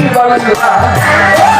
হাবিবাল্লাহ শুনলে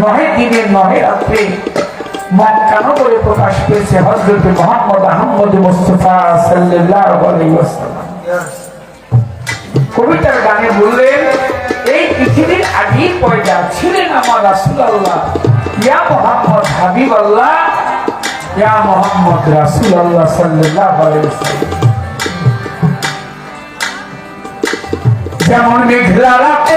নহে দিনে নহে রাত্রে। মক্কানগরে প্রকাশ পেয়েছে? হজরত মোহাম্মদ আহমদ মুস্তফা সাল্লাল্লাহু আলাইহি ওয়াসাল্লাম। কবিতার গানে বললেন, এই পৃথিবীর আগেই পয়দা ছিলেন আমার রাসূলুল্লাহ। ইয়া মোহাম্মদ হাবিবাল্লাহ, ইয়া মোহাম্মদ রাসূলুল্লাহ সাল্লাল্লাহু আলাইহি ওয়াসাল্লাম। যেমন মেঘলা রাতে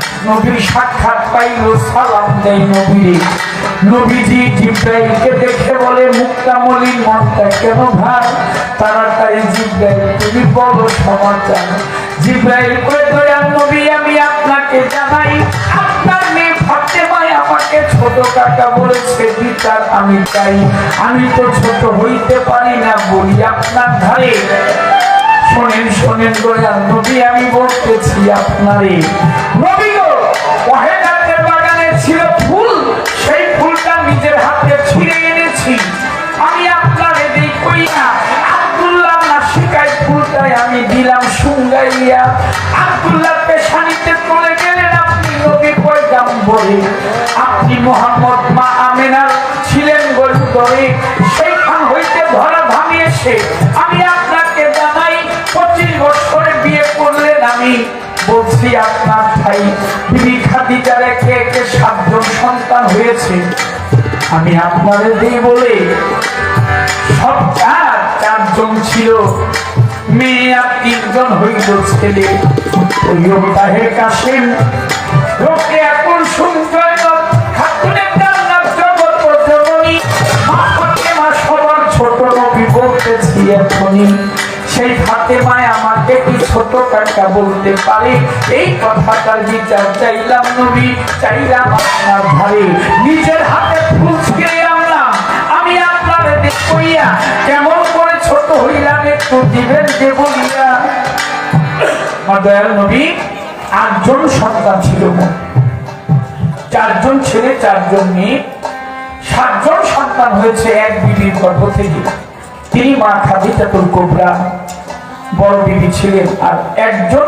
নবীর সাক্ষাৎ পাইল, সালাম দেয় নবীরে। নবীজি জিব্রাইলকে দেখে বলে মুক্তা মলিন মনটা কেন ভাই তাড়াতাড়ি জিব্রাইল, তুমি বলো সমাচার। জিব্রাইল করে দয়াল নবী, আমি আপনাকে জানাই, আপনার মেয়ে আমাকে ছোট কাকা বলেছে আমি চাই। আমি তো ছোট হইতে পারি না বলি আপনার ধারে। শোনেন শোনেন দয়াল নবী, আমি বলতেছি আপনারে। বলে, আপনি মোহাম্মদ মা আমেনার ছিলেন গরু সেইখান হইতে ধরা এসে আমি আপনাকে জানাই, পঁচিশ বছরে বিয়ে করলেন আমি। বলছি, আপনার ভাই বিবি খাদিজার একে একে সাতজন সন্তান হয়েছে। আমি আপনাদের দিই বলে সব চার, চারজন ছিল। মেয়ে আর তিনজন হইল ছেলে। ওই কাশেম লোকে সেই ফাতেমায় আমাকে কি ছোট কাকা বলতে পারে? এই কথাটার বিচার চাইলাম নবী, চাইলাম আপনার ধারে নিজের হাতে ফুল ছিঁড়ে আনলাম। আমি আপনার দেখইয়া কেমন করে ছোট হইলাম একটু দিবেন যে বলিয়া। আমার দয়াল নবী, আটজন সন্তান ছিল। চারজন ছেলে, চারজন মেয়ে, সাতজন সন্তান হয়েছে এক বিবির গর্ভ থেকে। তিনি মা খাদিজাতুল কোবরা, বড় বিবি ছিলেন। আর একজন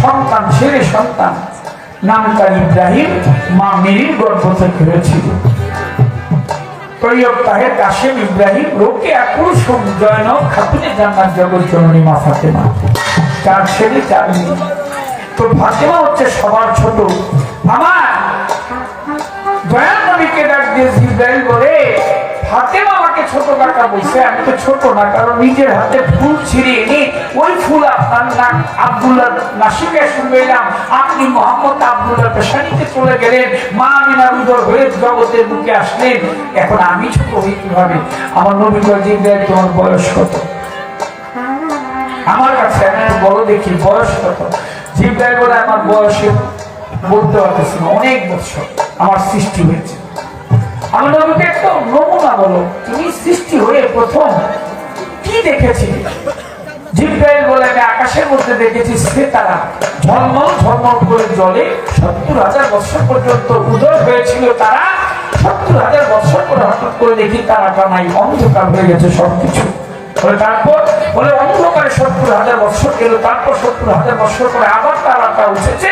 সন্তান, ছেলে সন্তান, নাম তার ইব্রাহিম, মা মেরির গর্ভ থেকে হয়েছিল তৈয়ব তাহের কাশেম ইব্রাহিম জয়নব খাতুনে জগৎ জননী মা ফাতেমা। চার ছেলে, চার মেয়ে। তো ফাতেমা হচ্ছে সবার ছোট। আমার নবীকে ডাক দিয়ে জিব্রাইল বলে ফাতেমা আমাকে ছোট কাকা বলছে, আমি তো ছোট না, কারণ নিজের হাতে ফুল ছিঁড়ে এনে ওই ফুল আপনার নাক আব্দুল্লাহ নাসিকে শুনলাম আপনি মোহাম্মদ আব্দুল্লাহ পেশানিতে চলে গেলেন, মা আমিনার উদর হয়ে জগতের বুকে আসলেন। এখন আমি ছোট হই কীভাবে? আমার নবী জিব্রাইল, তোমার বয়স কত? আমার কাছে আমি বড় দেখি, বয়স কত? জিব্রাইল বলে, আমার বয়সে বলতে পারতেছি অনেক বছর আমার সৃষ্টি হয়েছে। আমি নবীকে একটা নমুনা বলো। তুমি সৃষ্টি হয়ে প্রথম কি দেখেছি আকাশের মধ্যে দেখেছি করে করে অন্ধকার হয়ে গেছে সবকিছু। বলে, তারপর? বলে, অন্ধকারে সত্তর হাজার বছর গেল, তারপর সত্তর হাজার বছর পরে আবার তারাটা উঠেছে।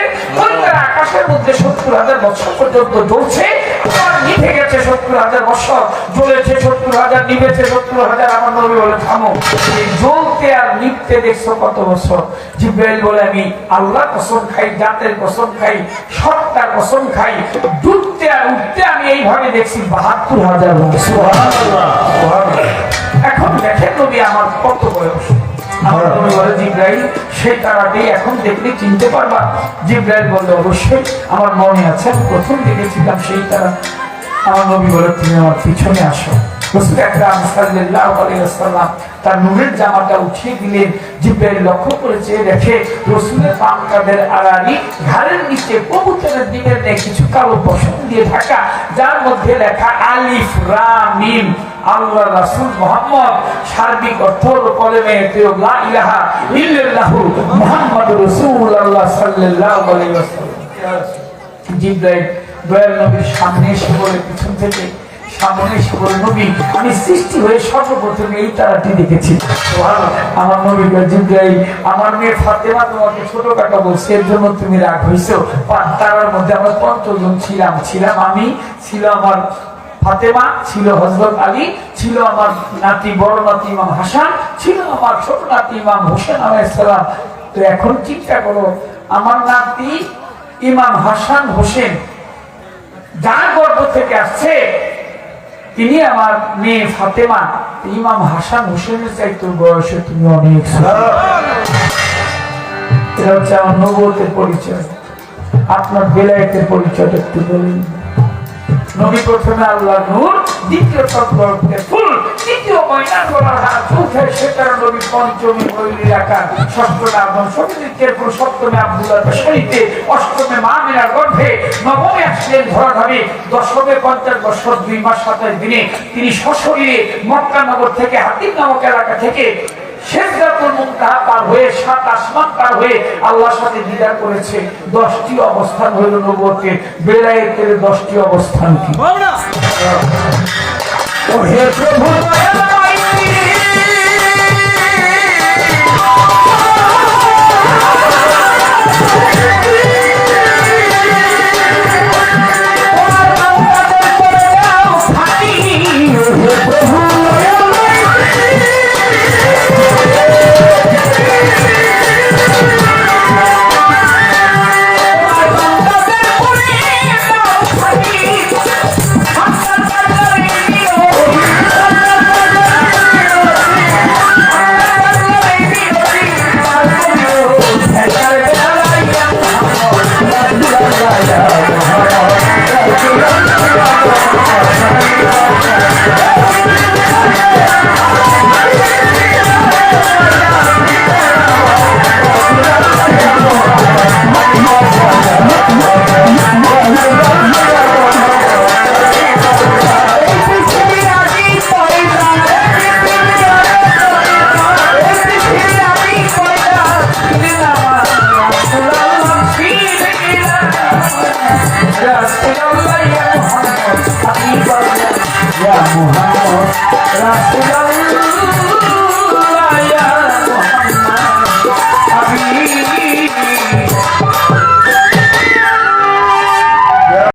তারা আকাশের মধ্যে সত্তর হাজার বছর পর্যন্ত জ্বলছে উঠে গেছে সত্তর হাজার বছর জ্বলেছে সত্তর হাজার নিবেছে সত্তর হাজার আমার নবী বলে থামো। জ্বলতে আর নিপতে দেখছ কত বছর? জিব্রাইল বলে আমি আল্লাহ কসম খাই জাতের কসম খাই সত্তার কসম খাই ডুবতে আর উঠতে আমি এইভাবে দেখছি বাহাত্তর হাজার বছর। এখন দেখেন নবী আমার কত বয়স। আমার নবী বলে জিব্রাইল সেই তারাটি এখন দেখলে চিনতে পারবা জিব্রাইল বললে অবশ্যই আমার মনে আছে প্রথম দেখেছিলাম সেই তারা। আমার নবী বলে, তুমি আমার পিছনে আসো। তার নূরের জামাটা উঠিয়ে দিলেন জিব্রাইল লক্ষ্য করেছে, দেখে রসুলের পাম কাদের আড়ানি ঘাড়ের নিচে কবুতরের দিকের কিছু কালো বসন দিয়ে ঢাকা, যার মধ্যে লেখা আলিফ, রা আল্লাহ রাসূল মুহাম্মদ সার্বিক অর্থ কলেমে তেও লা ইলাহা ইল্লাল্লাহু মুহাম্মাদুর রাসূলুল্লাহ সাল্লাল্লাহু আলাইহি ওয়াসাল্লাম। জিব্রাইল, দয়াল নবীর সামনে এসে বলে, পিছন থেকে সামনে এসে বলে, নবী, আমি সৃষ্টি হয়ে সর্বপ্রথম এই তারাটি দেখেছি। আমার নবী জিব্রাইল, আমার মেয়ে ফাতেমা তোমাকে ছোট কাটা বলছে, এর জন্য তুমি রাগ হয়েছো তারার মধ্যে আমরা পঞ্চজন ছিলাম। ছিলাম আমি, ছিল আমার ফাতেমা ছিল হজরত আলী, ছিল আমার নাতি, বড় নাতি ইমাম হাসান, ছিল আমার ছোট নাতি ইমাম হোসেন আলাইসালাম তো এখন চিন্তা করো, আমার নাতি ইমাম হাসান হোসেন যার গর্ভ থেকে আসছে, তিনি আমার মেয়ে ফাতেমা। ইমাম হাসান হোসেনের চাইতে বয়সে তুমি অনেক এটা হচ্ছে আমার নবতের পরিচয়। আপনার বেলায়েতের পরিচয়টা একটু বলুন। নবী প্রথমে আল্লাহ নূর, দ্বিতীয় তৎপরতে ফুল, তৃতীয় ময়না করার হাত চৌথে সেটার নবী পঞ্চমী আদম সতীর সপ্তমে আব্দুল্লাহ অষ্টমে মা গর্ভে, নবমে আসলেন ধরাধামে দশমে পঞ্চাশ বছর দুই মাস সাতাশ দিনে তিনি সশরীরে মক্কা নগর থেকে হাতিম নামক এলাকা থেকে শেষরাতুল মুনতাহা পার হয়ে সাত আসমান পার হয়ে আল্লাহর সাথে দিদার করেছে দশটি অবস্থান হইল নবুয়তের বেলায়েতের দশটি অবস্থান কি? ও হে প্রভু